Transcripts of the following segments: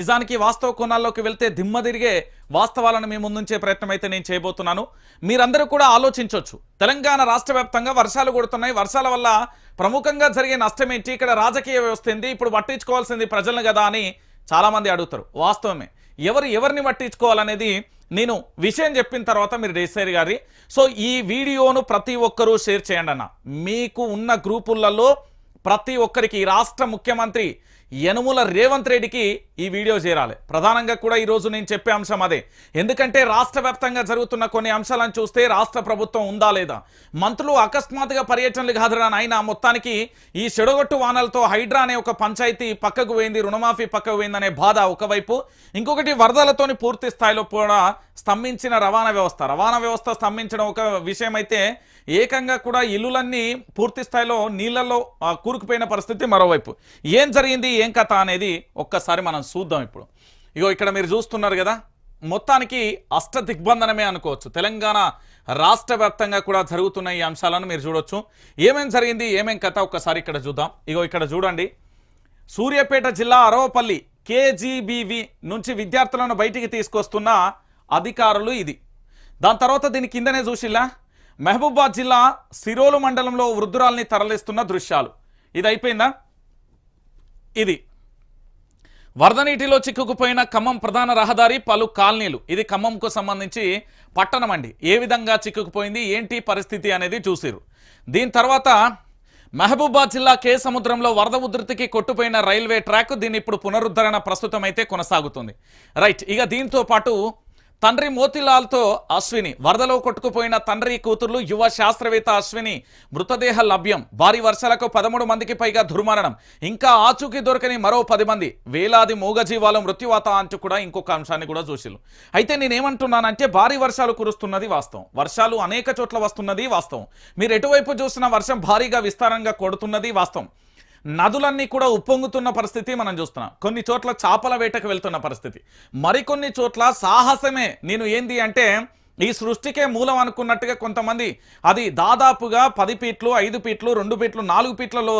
నిజానికి వాస్తవ కోణాల్లోకి వెళ్తే దిమ్మ తిరిగే వాస్తవాలను మీ ముందుంచే ప్రయత్నం అయితే నేను చేయబోతున్నాను. మీరందరూ కూడా ఆలోచించవచ్చు తెలంగాణ రాష్ట్ర వర్షాలు కొడుతున్నాయి. వర్షాల వల్ల ప్రముఖంగా జరిగే నష్టం ఏంటి ఇక్కడ రాజకీయ వ్యవస్థ ఏంది? ఇప్పుడు పట్టించుకోవాల్సింది ప్రజలను కదా అని చాలామంది అడుగుతారు. వాస్తవమే. ఎవరు ఎవరిని పట్టించుకోవాలనేది నేను విషయం చెప్పిన తర్వాత మీరు డిసైడ్ గారి సో ఈ వీడియోను ప్రతి ఒక్కరూ షేర్ చేయండి అన్న. మీకు ఉన్న గ్రూపులలో ప్రతి ఒక్కరికి రాష్ట్ర ముఖ్యమంత్రి యనుముల రేవంత్ రెడ్డికి ఈ వీడియో చేరాలి. ప్రధానంగా కూడా ఈరోజు నేను చెప్పే అంశం అదే. ఎందుకంటే రాష్ట్ర వ్యాప్తంగా జరుగుతున్న కొన్ని అంశాలను చూస్తే రాష్ట్ర ప్రభుత్వం ఉందా లేదా? మంత్రులు అకస్మాత్తుగా పర్యటనలకు హాజరాని అయినా మొత్తానికి ఈ చెడగొట్టు వానలతో హైడ్రా అనే ఒక పంచాయతీ పక్కకు పోయింది రుణమాఫీ పక్కకు పోయిందనే బాధ ఒకవైపు. ఇంకొకటి వరదలతోని పూర్తి స్థాయిలో కూడా స్తంభించిన రవాణా వ్యవస్థ. రవాణా వ్యవస్థ స్తంభించడం ఒక విషయం అయితే ఏకంగా కూడా ఇల్లులన్నీ పూర్తి స్థాయిలో నీళ్ళలో కూరుకుపోయిన పరిస్థితి మరోవైపు. ఏం జరిగింది? ఏం కథ అనేది ఒక్కసారి మనం చూద్దాం ఇప్పుడు. ఇగో ఇక్కడ మీరు చూస్తున్నారు కదా మొత్తానికి అష్ట దిగ్బంధనమే అనుకోవచ్చు. తెలంగాణ రాష్ట్ర వ్యాప్తంగా కూడా జరుగుతున్న ఈ అంశాలను మీరు చూడొచ్చు. ఏమేం జరిగింది ఏమేం కథ ఒక్కసారి ఇక్కడ చూద్దాం. ఇగో ఇక్కడ చూడండి. సూర్యాపేట జిల్లా అరవపల్లి కేజీబీవి నుంచి విద్యార్థులను బయటికి తీసుకొస్తున్న అధికారులు ఇది. దాని తర్వాత దీని కిందనే చూసిల్లా? మహబూబాద్ జిల్లా సిరోలు మండలంలో వృద్ధురాల్ని తరలిస్తున్న దృశ్యాలు. ఇది అయిపోయిందా? ఇది. వరద నీటిలో చిక్కుకుపోయిన ఖమ్మం ప్రధాన రహదారి పలు కాలనీలు. ఇది ఖమ్మంకు సంబంధించి పట్టణం అండి. ఏ విధంగా చిక్కుకుపోయింది ఏంటి పరిస్థితి అనేది చూసిరు దీని తర్వాత మహబూబాద్ జిల్లా కే సముద్రంలో వరద ఉధృతికి కొట్టుపోయిన రైల్వే ట్రాక్ దీన్ని ఇప్పుడు పునరుద్ధరణ ప్రస్తుతం అయితే కొనసాగుతుంది. రైట్ ఇక దీంతో పాటు తండ్రి మోతిలాల్తో అశ్విని. వరదలో కొట్టుకుపోయిన తండ్రి కూతుర్లు యువ శాస్త్రవేత్త అశ్విని. మృతదేహ లభ్యం. భారీ వర్షాలకు పదమూడు మందికి పైగా దుర్మరణం. ఇంకా ఆచూకీ దొరకని మరో పది మంది. వేలాది మూగజీవాలు మృత్యువాత అంటూ కూడా ఇంకొక అంశాన్ని కూడా చూసిలు అయితే నేనేమంటున్నానంటే భారీ వర్షాలు కురుస్తున్నది వాస్తవం. వర్షాలు అనేక చోట్ల వస్తున్నది వాస్తవం. మీరు ఎటువైపు చూసిన వర్షం భారీగా విస్తారంగా కొడుతున్నది వాస్తవం. నదులన్నీ కూడా ఉప్పొంగుతున్న పరిస్థితి మనం చూస్తున్నాం. కొన్ని చోట్ల చేపల వేటకు వెళ్తున్న పరిస్థితి. మరికొన్ని చోట్ల సాహసమే. నేను ఏంది అంటే ఈ సృష్టికే మూలం అనుకున్నట్టుగా కొంతమంది అది దాదాపుగా పది పీట్లు ఐదు పీట్లు రెండు పీట్లు నాలుగు పీట్లలో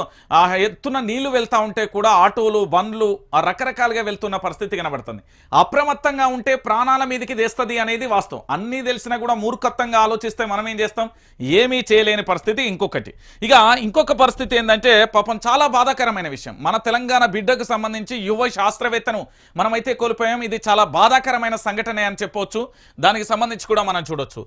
ఎత్తున నీళ్ళు వెళ్తా ఉంటే కూడా ఆటోలు బండ్లు ఆ రకరకాలుగా వెళ్తున్న పరిస్థితి కనబడుతుంది. అప్రమత్తంగా ఉంటే ప్రాణాల మీదకి తెస్తుంది అనేది వాస్తవం. అన్నీ తెలిసినా కూడా మూర్ఖత్వంగా ఆలోచిస్తే మనం ఏం చేస్తాం? ఏమీ చేయలేని పరిస్థితి ఇంకొకటి. ఇక ఇంకొక పరిస్థితి ఏంటంటే పాపం చాలా బాధాకరమైన విషయం. మన తెలంగాణ బిడ్డకు సంబంధించి యువ శాస్త్రవేత్తను మనమైతే కోల్పోయాం. ఇది చాలా బాధాకరమైన సంఘటనే అని చెప్పవచ్చు దానికి సంబంధించి కూడా మనం చూడొచ్చు.